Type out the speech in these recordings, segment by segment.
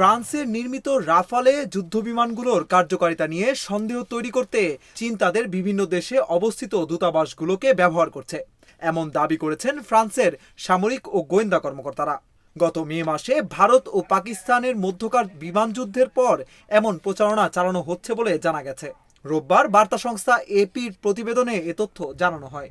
ফ্রান্সের নির্মিত রাফালে যুদ্ধবিমানগুলোর কার্যকারিতা নিয়ে সন্দেহ তৈরি করতে চীন তাদের বিভিন্ন দেশে অবস্থিত দূতাবাসগুলোকে ব্যবহার করছে। এমন দাবি করেছেন ফ্রান্সের সামরিক ও গোয়েন্দা কর্মকর্তারা। গত মে মাসে ভারত ও পাকিস্তানের মধ্যকার বিমান যুদ্ধের পর এমন প্রচারণা চালানো হচ্ছে বলে জানা গেছে। রোববার বার্তা সংস্থা এপির প্রতিবেদনে এ তথ্য জানানো হয়।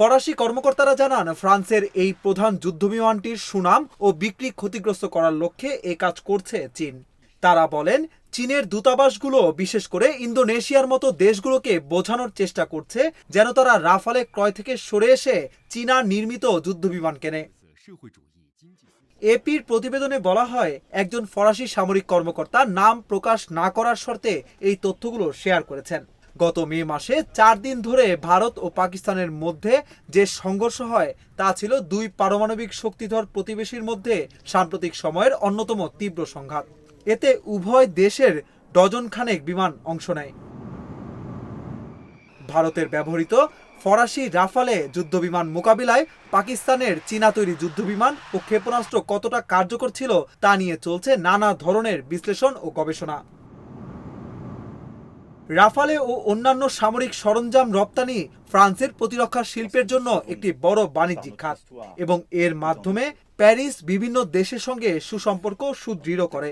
ফরাসি কর্মকর্তারা জানান, ফ্রান্সের এই প্রধান যুদ্ধবিমানটির সুনাম ও বিক্রি ক্ষতিগ্রস্ত করার লক্ষ্যে এ কাজ করছে চীন। তারা বলেন, চীনের দূতাবাসগুলো, বিশেষ করে ইন্দোনেশিয়ার মতো দেশগুলোকে বোঝানোর চেষ্টা করছে, যেন তারা রাফালে ক্রয় থেকে সরে এসে চীনা নির্মিত যুদ্ধবিমান কেনে। এপির প্রতিবেদনে বলা হয়, একজন ফরাসি সামরিক কর্মকর্তা নাম প্রকাশ না করার শর্তে এই তথ্যগুলো শেয়ার করেছেন। গত মে মাসে চার দিন ধরে ভারত ও পাকিস্তানের মধ্যে যে সংঘর্ষ হয়, তা ছিল দুই পারমাণবিক শক্তিধর প্রতিবেশীর মধ্যে সাম্প্রতিক সময়ের অন্যতম তীব্র সংঘাত। এতে উভয় দেশের ডজন খানেক বিমান অংশ নেয়। ভারতের ব্যবহৃত ফরাসি রাফালে যুদ্ধবিমান মোকাবিলায় পাকিস্তানের চীনা তৈরি যুদ্ধবিমান ও ক্ষেপণাস্ত্র কতটা কার্যকর ছিল তা নিয়ে চলছে নানা ধরনের বিশ্লেষণ ও গবেষণা। রাফালে ও অন্যান্য সামরিক সরঞ্জাম রপ্তানি ফ্রান্সের প্রতিরক্ষা শিল্পের জন্য একটি বড় বাণিজ্যিক খাত এবং এর মাধ্যমে প্যারিস বিভিন্ন দেশের সঙ্গে সুসম্পর্ক সুদৃঢ় করে।